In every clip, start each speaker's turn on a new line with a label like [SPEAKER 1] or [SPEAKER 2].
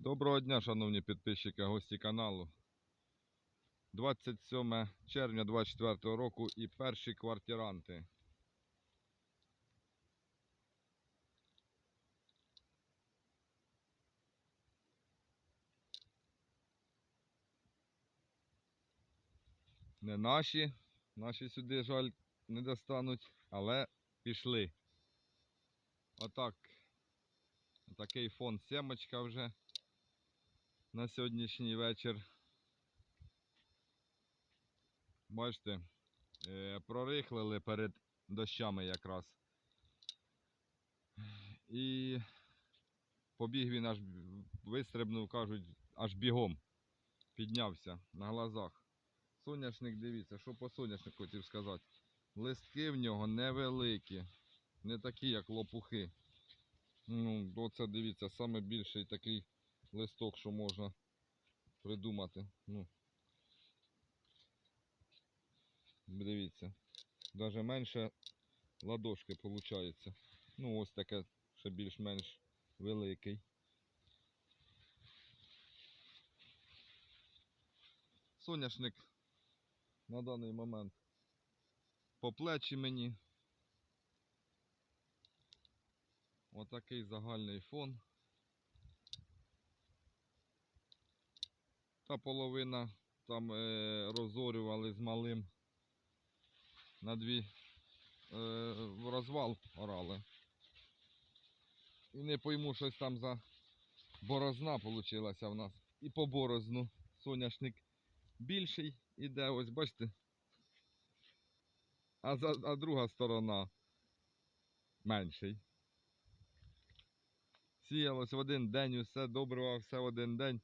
[SPEAKER 1] Доброго дня, шановні підписчики, гості каналу. 27 червня 24 року і перші квартиранти. Не наші, наші сюди, жаль, не достануть, але пішли. Отак. Такий фон семочка вже на сьогоднішній вечір. Бачите, е, прорихлили перед дощами якраз. І побіг він аж вистрибнув, кажуть, аж бігом. Піднявся на глазах. Соняшник, дивіться, що по соняшнику хотів сказати. Листки в нього невеликі, не такі, як лопухи. Ну, оце дивіться, саме більший такий листок, що можна придумати. Ну. Дивіться. Даже менше ладошки виходить. Ну, ось таке ще більш-менш великий. Соняшник на даний момент по плечі мені. Отакий загальний фон. Та половина там е, розорювали з малим на дві е, в розвал орали. І не пойму, щось там за борозна вийшла в нас. І по борозну соняшник більший іде, ось бачите. А, за, а друга сторона менший. Сіялось в один день, усе добре, все в один день.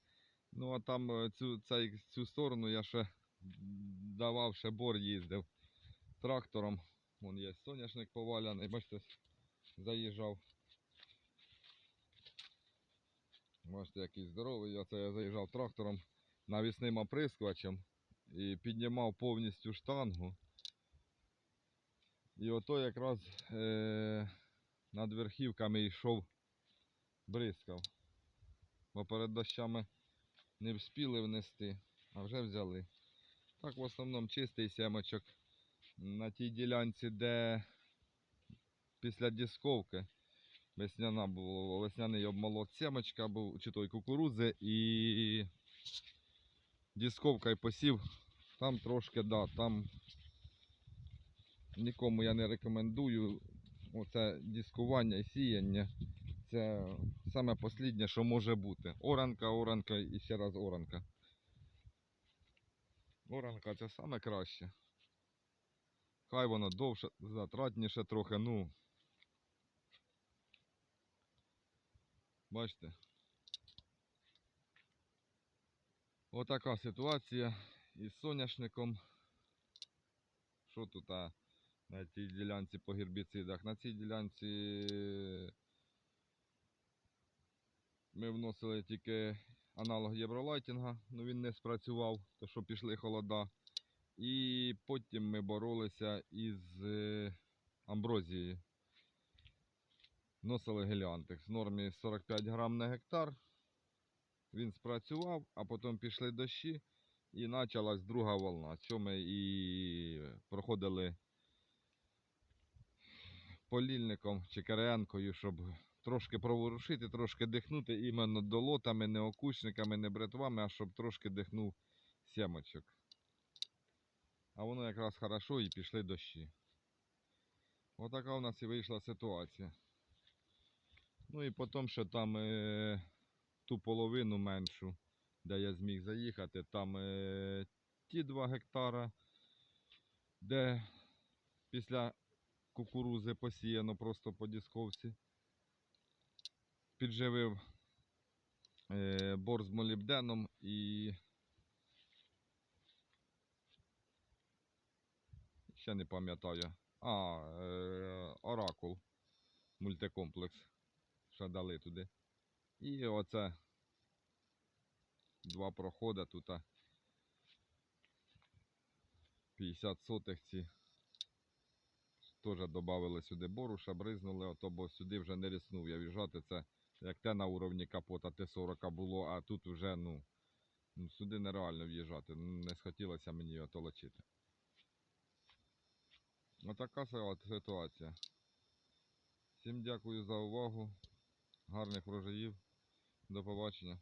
[SPEAKER 1] Ну а там е, цю, цей, цю сторону я ще давав, ще бор їздив трактором. Вон є соняшник поваляний, бачите, заїжджав. Бачите, який здоровий. Оце я заїжджав трактором навісним оприскувачем і піднімав повністю штангу. І ото якраз е- над верхівками йшов бризкав. Бо перед дощами не вспіли внести, а вже взяли. Так в основному чистий сямочок на тій ділянці, де після дисковки весняна було, весняний обмолот сямочка був, чи той кукурудзи і дисковка і посів. Там трошки, да, там нікому я не рекомендую оце дискування і сіяння. Це саме останнє, що може бути. Оранка, оранка і ще раз оранка. Оранка це саме краще. Хай воно довше, затратніше трохи, ну. Бачите. Отака ситуація із соняшником. Що тут а, на цій ділянці по гербіцидах? На цій ділянці ми вносили тільки аналог євролайтінга, але він не спрацював, то що пішли холода. І потім ми боролися із е, амброзією. Вносили геліантекс в нормі 45 грам на гектар. Він спрацював, а потім пішли дощі і почалась друга волна. Що ми і проходили полільником чи керенкою, щоб трошки проворушити, трошки дихнути іменно долотами, не окучниками, не бретвами, а щоб трошки дихнув сімочок. А воно якраз хорошо і пішли дощі. Отака у нас і вийшла ситуація. Ну і потім ще там е, ту половину меншу, де я зміг заїхати, там е, ті 2 гектара, де після кукурузи посіяно просто по дисковці. Підживив е, бор з молібденом і ще не пам'ятаю. А, е, Оракул мультикомплекс. Ще дали туди. І оце два проходи тут. 50 сотих ці. Теж додали сюди бору, ще бризнули, ото, бо сюди вже не ріснув я в'їжджати. Це Як те на уровні капота Т-40 було, а тут вже, ну, ну сюди нереально в'їжджати. Ну, Не схотілося мені його толочити. Отака ситуація. Всім дякую за увагу. Гарних врожаїв. До побачення.